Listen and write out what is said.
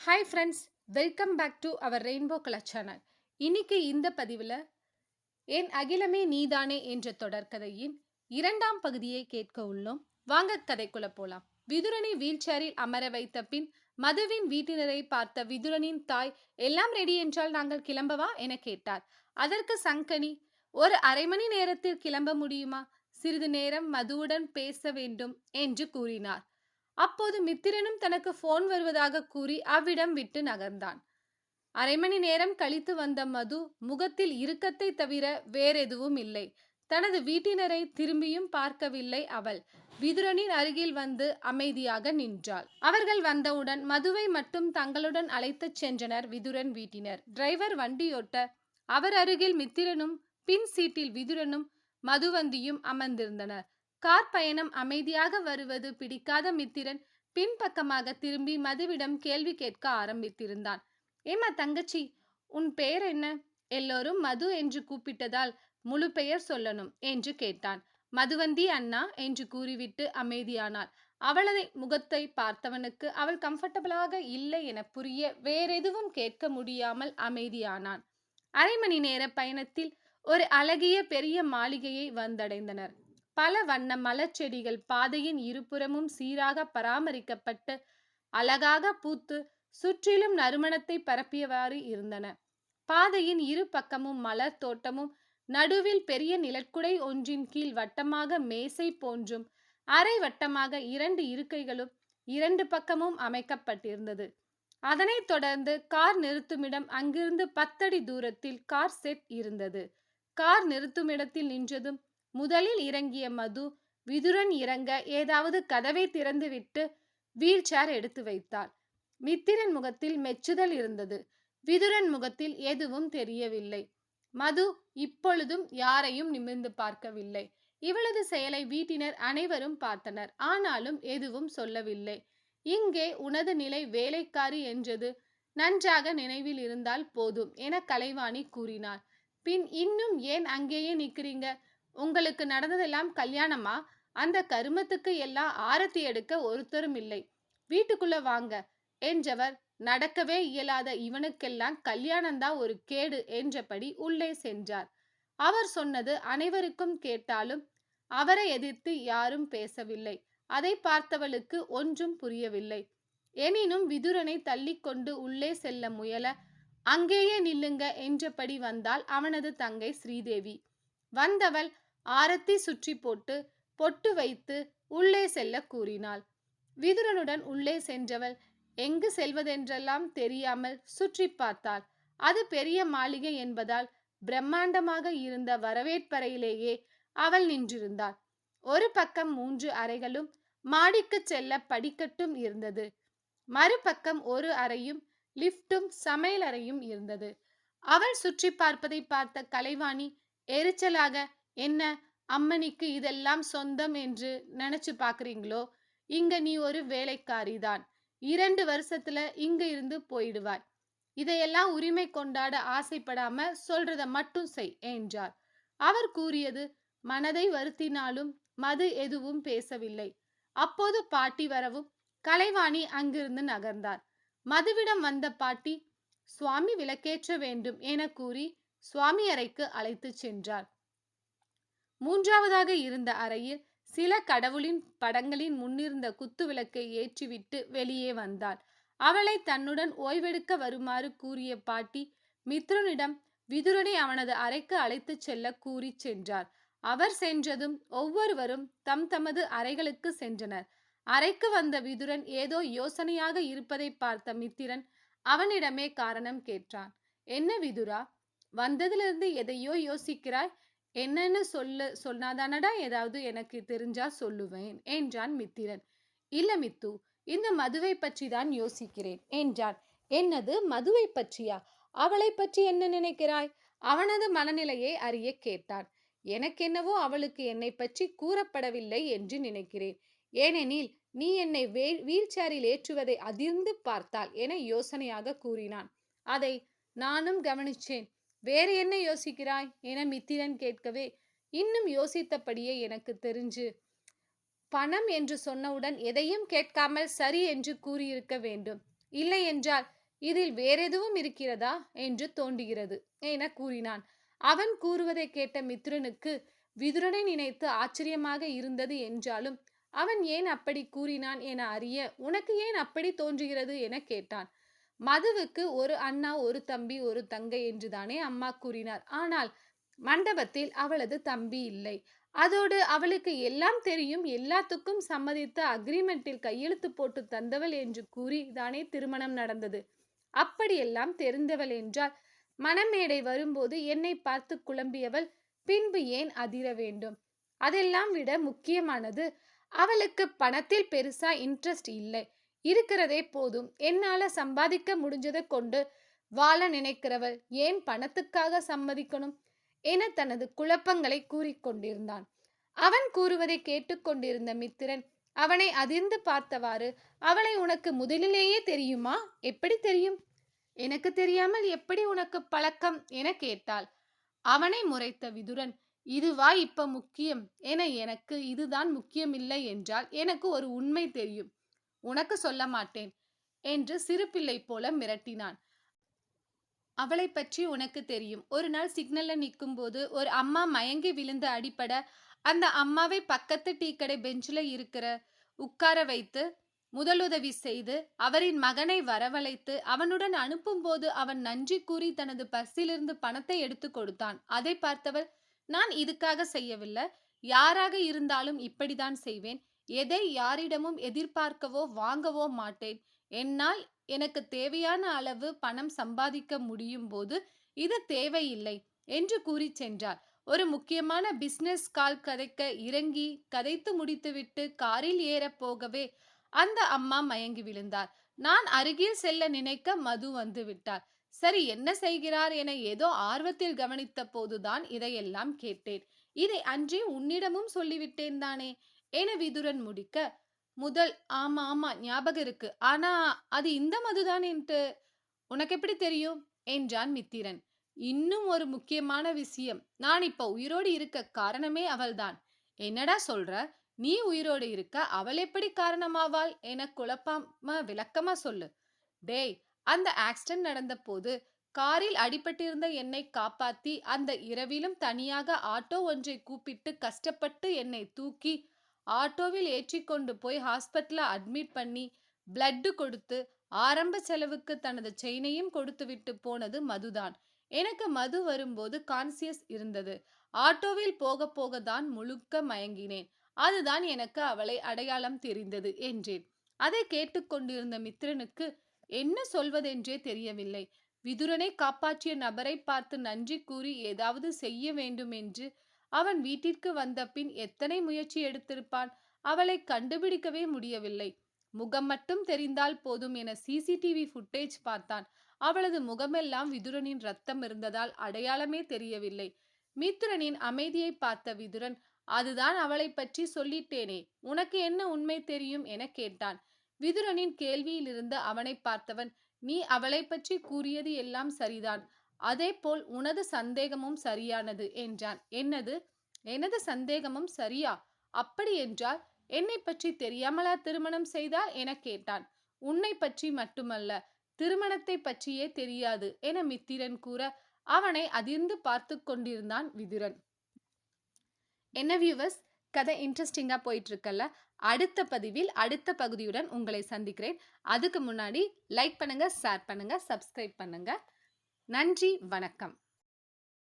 Hi friends welcome back to our rainbow colour channel இன்னைக்கு இந்த பதிவில் என் அகிலமே நீதானே என்ற தொடர்கதையின் இரண்டாம் பகுதியை கேட்க உள்ளோம். வாங்க கதைக்குள்ள போலாம். விதுரனை வீல்சேரில் அமர வைத்த பின் மதுவின் வீட்டினரை பார்த்த விதுரனின் தாய் எல்லாம் ரெடி என்றால் நாங்கள் கிளம்பவா? என கேட்டார். அதற்கு சங்கனி ஒரு அரை மணி நேரத்தில் கிளம்ப முடியுமா? சிறிது நேரம் மதுவுடன் பேச வேண்டும் என்று கூறினார். அப்போது மித்திரனும் தனக்கு போன் வருவதாக கூறி அவ்விடம் விட்டு நகர்ந்தான். அரை மணி நேரம் கழித்து வந்த மது முகத்தில் இறுக்கத்தை தவிர வேறெதுவும் இல்லை. தனது வீட்டினரை திரும்பியும் பார்க்கவில்லை அவள். விதுரனின் அருகில் வந்து அமைதியாக நின்றாள். அவர்கள் வந்தவுடன் மதுவை மட்டும் தங்களுடன் அழைத்துச் சென்றனர் விதுரன் வீட்டினர். டிரைவர் வண்டியோட்ட அவர் அருகில் மித்திரனும் பின் சீட்டில் விதுரனும் மதுவந்தியும் அமர்ந்திருந்தனர். கார் பயணம் அமைதியாக வருவது பிடிக்காத மித்திரன் பின்பக்கமாக திரும்பி மதுவிடம் கேள்வி கேட்க ஆரம்பித்திருந்தான். ஏமா தங்கச்சி உன் பெயர் என்ன? எல்லோரும் மது என்று கூப்பிட்டதால் முழு பெயர் சொல்லணும் என்று கேட்டான். மதுவந்தி அண்ணா என்று கூறிவிட்டு அமைதியானாள். அவளது முகத்தை பார்த்தவனுக்கு அவள் கம்ஃபர்டபுளாக இல்லை என புரிய வேறெதுவும் கேட்க முடியாமல் அமைதியானான். அரை மணி நேர பயணத்தில் ஒரு அழகிய பெரிய மாளிகையை வந்தடைந்தனர். பல வண்ண மலர்ச்செடிகள் பாதையின் இருபுறமும் சீராக பராமரிக்கப்பட்டு அழகாக பூத்து சுற்றிலும் நறுமணத்தை பரப்பியவாறு இருந்தன. பாதையின் இரு பக்கமும் மலர் தோட்டமும் நடுவில் பெரிய நிலக்குடை ஒன்றின் கீழ் வட்டமாக மேசை போன்றும் அரை வட்டமாக இரண்டு இருக்கைகளும் இரண்டு பக்கமும் அமைக்கப்பட்டிருந்தது. அதனைத் தொடர்ந்து கார் நிறுத்துமிடம் அங்கிருந்து பத்தடி தூரத்தில் கார் செட் இருந்தது. கார் நிறுத்துமிடத்தில் நின்றதும் முதலில் இறங்கிய மது விதுரன் இறங்க ஏதாவது கதவை திறந்துவிட்டு வீல் சேர் எடுத்து வைத்தாள். மித்திரன் முகத்தில் மெச்சுதல் இருந்தது. விதுரன் முகத்தில் எதுவும் தெரியவில்லை. மது இப்பொழுதும் யாரையும் நிமிர்ந்து பார்க்கவில்லை. இவளது செயலை வீட்டினர் அனைவரும் பார்த்தனர். ஆனாலும் எதுவும் சொல்லவில்லை. இங்கே உனது நிலை வேலைக்காரி என்றது நன்றாக நினைவில் இருந்தால் போதும் என கலைவாணி கூறினார். பின் இன்னும் ஏன் அங்கேயே நிக்கிறீங்க உங்களுக்கு நடந்ததெல்லாம் கல்யாணமா? அந்த கருமத்துக்கு எல்லாம் ஆரத்தி எடுக்க ஒருத்தரும் இல்லை. வீட்டுக்குள்ள வாங்க. என்றவர் நடக்கவே இயலாத இவனுக்கெல்லாம் கல்யாணம்தான் ஒரு கேடு என்றபடி உள்ளே சென்றார். அவர் சொன்னது அனைவருக்கும் கேட்டாலும் அவரை எதிர்த்து யாரும் பேசவில்லை. அதை பார்த்தவளுக்கு ஒன்றும் புரியவில்லை. எனினும் விதுரனை தள்ளிக்கொண்டு உள்ளே செல்ல முயல அங்கேயே நில்லுங்க என்றபடி வந்தால் அவனது தங்கை ஸ்ரீதேவி. வந்தவள் ஆரத்தி சுற்றி போட்டு பொட்டு வைத்து உள்ளே செல்ல கூறினாள். விதுரனுடன் உள்ளே சென்றவள் எங்கு செல்வதென்றெல்லாம் தெரியாமல் சுற்றி பார்த்தாள். அது பெரிய மாளிகை என்பதால் பிரம்மாண்டமாக இருந்த வரவேற்பறையிலேயே அவள் நின்றிருந்தாள். ஒரு பக்கம் மூன்று அறைகளும் மாடிக்கு செல்ல படிக்கட்டும் இருந்தது. மறுபக்கம் ஒரு அறையும் லிப்டும் சமையல் அறையும் இருந்தது. அவள் சுற்றி பார்ப்பதை பார்த்த கலைவாணி எரிச்சலாக என்ன அம்மனிக்கு இதெல்லாம் சொந்தம் என்று நினைச்சு பாக்குறீங்களோ இங்க நீ ஒரு வேலைக்காரி தான் இரண்டு வருஷத்துல இங்க இருந்து போயிடுவாய். இதையெல்லாம் உரிமை கொண்டாட ஆசைப்படாம சொல்றத மட்டும் செய் என்றார். அவர் கூறியது மனதை வருத்தினாலும் மது எதுவும் பேசவில்லை. அப்போது பாட்டி வரவும் கலைவாணி அங்கிருந்து நகர்ந்தார். மதுவிடம் வந்த பாட்டி சுவாமி விளக்கேற்ற வேண்டும் என கூறி சுவாமி அறைக்கு அழைத்து சென்றார். மூன்றாவதாக இருந்த அறையில் சில கடவுளின் படங்களின் முன்னிருந்த குத்து விளக்கை ஏற்றிவிட்டு வெளியே வந்தாள். அவளை தன்னுடன் ஓய்வெடுக்க வருமாறு கூறிய பாட்டி மித்ரனிடம் விதுரனை அவனது அறைக்கு அழைத்துச் செல்ல கூறி சென்றார். அவர் சென்றதும் ஒவ்வொருவரும் தம் தமது அறைகளுக்கு சென்றனர். அறைக்கு வந்த விதுரன் ஏதோ யோசனையாக இருப்பதை பார்த்த மித்திரன் அவனிடமே காரணம் கேட்டான். என்ன விதுரா? வந்ததிலிருந்து எதையோ யோசிக்கிறாய்? என்னன்னு சொல்ல சொன்னாதானடா ஏதாவது எனக்கு தெரிஞ்சா சொல்லுவேன் என்றான் மித்திரன். இல்ல மித்து இந்த மதுவை பற்றி தான் யோசிக்கிறேன் என்றான். என்னது மதுவை பற்றியா? அவளை பற்றி என்ன நினைக்கிறாய்? அவனது மனநிலையை அறிய கேட்டான். எனக்கென்னவோ அவளுக்கு என்னை பற்றி கூறப்படவில்லை என்று நினைக்கிறேன். ஏனெனில் நீ என்னை வே வீல் சேரில் ஏற்றுவதை அதிர்ந்து பார்த்தாள் என யோசனையாக கூறினான். அதை நானும் கவனிச்சேன். வேறு என்ன யோசிக்கிறாய்? என மித்திரன் கேட்கவே இன்னும் யோசித்தபடியே எனக்கு தெரிஞ்சு பணம் என்று சொன்னவுடன் எதையும் கேட்காமல் சரி என்று கூறியிருக்க வேண்டும். இல்லை என்றால் இதில் வேறெதுவும் இருக்கிறதா? என்று தோன்றுகிறது என கூறினான். அவன் கூறுவதை கேட்ட மித்ரனுக்கு விதுரனை நினைத்து ஆச்சரியமாக இருந்தது என்றாலும் அவன் ஏன் அப்படி கூறினான் என அறிய உனக்கு ஏன் அப்படி தோன்றுகிறது? என கேட்டான். மதுவுக்கு ஒரு அண்ணா ஒரு தம்பி ஒரு தங்கை என்றுதானே அம்மா கூறினார். ஆனால் மண்டபத்தில் அவளது தம்பி இல்லை. அதோடு அவளுக்கு எல்லாம் தெரியும். எல்லாத்துக்கும் சம்மதித்த அக்ரிமெண்டில் கையெழுத்து போட்டு தந்தவள் என்று கூறி தானே திருமணம் நடந்தது. அப்படியெல்லாம் தெரிந்தவள் என்றால் மணமேடை வரும்போது என்னை பார்த்து குழம்பியவள் பின்பு ஏன் அதிர வேண்டும்? அதெல்லாம் விட முக்கியமானது அவளுக்கு பணத்தில் பெருசா இன்ட்ரெஸ்ட் இல்லை. இருக்கிறதே போதும். என்னால சம்பாதிக்க முடிஞ்சதை கொண்டு வாழ நினைக்கிறவள் ஏன் பணத்துக்காக சம்மதிக்கணும்? என தனது குழப்பங்களை கூறிக்கொண்டிருந்தான் அவன் கூறுவதை கேட்டுக்கொண்டிருந்த மித்திரன் அவனை அதிர்ந்து பார்த்தவாறு அவளை உனக்கு முதலிலேயே தெரியுமா? எப்படி தெரியும்? எனக்கு தெரியாமல் எப்படி உனக்கு பழக்கம்? என கேட்டாள். அவனை முறைத்த விதுரன் இதுவா இப்ப முக்கியம்? என எனக்கு இதுதான் முக்கியமில்லை என்றால் எனக்கு ஒரு உண்மை தெரியும். உனக்கு சொல்ல மாட்டேன் என்று சிறு பிள்ளை போல மிரட்டினான். அவளை பற்றி உனக்கு தெரியும். ஒரு நாள் சிக்னல்ல நிற்கும் போது ஒரு அம்மா மயங்கி விழுந்து அடிப்பட அந்த அம்மாவை பக்கத்து டீ கடை பெஞ்சில் இருக்கிற உட்கார வைத்து முதலுதவி செய்து அவரின் மகனை வரவழைத்து அவனுடன் அனுப்பும்போது அவன் நன்றி கூறி தனது பர்சிலிருந்து பணத்தை எடுத்து கொடுத்தான். அதை பார்த்தவள் நான் இதுக்காக செய்யவில்லை. யாராக இருந்தாலும் இப்படிதான் செய்வேன். எதை யாரிடமும் எதிர்பார்க்கவோ வாங்கவோ மாட்டேன். என்னால் எனக்கு தேவையான அளவு பணம் சம்பாதிக்க முடியும் போது இது தேவையில்லை என்று கூறி சென்றார். ஒரு முக்கியமான பிசினஸ் கால் கதைக்க இறங்கி கதைத்து முடித்துவிட்டு காரில் ஏற போகவே அந்த அம்மா மயங்கி விழுந்தார். நான் அருகில் செல்ல நினைக்க மது வந்து விட்டார். சரி என்ன செய்கிறார் என ஏதோ ஆர்வத்தில் கவனித்த போதுதான் இதையெல்லாம் கேட்டேன். இதை அன்றே உன்னிடமும் சொல்லிவிட்டேன் தானே? என விதுரன் முடிக்க முதல் ஆமா ஆமா ஞாபகம் இருக்கு. ஆனா அது இந்த மதுதானேன்ட்டு. உனக்கு எப்படி தெரியும்? என்றான் மித்திரன். இன்னும் ஒரு முக்கியமான விஷயம். நான் இப்ப உயிரோடு இருக்க காரணமே அவள்தான். என்னடா சொல்ற? நீ உயிரோடு இருக்க அவள் எப்படி காரணமாவாள்? என குழப்பாம விளக்கமா சொல்லு. டேய் அந்த ஆக்சிடென்ட் நடந்த போது காரில் அடிபட்டிருந்த என்னை காப்பாத்தி அந்த இரவிலும் தனியாக ஆட்டோ ஒன்றை கூப்பிட்டு கஷ்டப்பட்டு என்னை தூக்கி ஆட்டோவில் ஏற்றி கொண்டு போய் ஹாஸ்பிட்டலில் அட்மிட் பண்ணி பிளட்டு கொடுத்து ஆரம்ப செலவுக்கு தனது செயினையும் கொடுத்து விட்டு போனது மதுதான். எனக்கு மது வரும்போது கான்சியஸ் இருந்தது. ஆட்டோவில் போக போக தான் முழுக்க மயங்கினேன். அதுதான் எனக்கு அவளை அடையாளம் தெரிந்தது என்றேன். அதை கேட்டுக்கொண்டிருந்த மித்ரனுக்கு என்ன சொல்வதென்றே தெரியவில்லை. விதுரனை காப்பாற்றிய நபரை பார்த்து நன்றி கூறி ஏதாவது செய்ய வேண்டும் என்று அவன் வீட்டிற்கு வந்த பின் எத்தனை முயற்சி எடுத்திருப்பான்? அவளை கண்டுபிடிக்கவே முடியவில்லை. முகம் மட்டும் தெரிந்தால் போதும் என சிசிடிவி ஃபுட்டேஜ் பார்த்தான். அவளது முகமெல்லாம் விதுரனின் ரத்தம் இருந்ததால் அடையாளமே தெரியவில்லை. மித்ரனின் அமைதியை பார்த்த விதுரன் அதுதான் அவளை பற்றி சொல்லிட்டேனே உனக்கு என்ன உண்மை தெரியும்? என கேட்டான். விதுரனின் கேள்வியிலிருந்து அவனை பார்த்தவன் நீ அவளை பற்றி கூறியது எல்லாம் சரிதான். அதே போல் உனது சந்தேகமும் சரியானது என்றான். என்னது? எனது சந்தேகமும் சரியா? அப்படி என்றால் என்னை பற்றி தெரியாமலா திருமணம் செய்தால் என கேட்டான். உன்னை பற்றி மட்டுமல்ல திருமணத்தை பற்றியே தெரியாது என மித்திரன் கூற அவனை அதிர்ந்து பார்த்து கொண்டிருந்தான் விதுரன். என்ன வியூவர்ஸ் கதை இன்ட்ரெஸ்டிங்காக போயிட்டு இருக்கல்ல அடுத்த பதிவில் அடுத்த பகுதியுடன் உங்களை சந்திக்கிறேன். அதுக்கு முன்னாடி லைக் பண்ணுங்க ஷேர் பண்ணுங்க சப்ஸ்கிரைப் பண்ணுங்க. நன்றி வணக்கம்.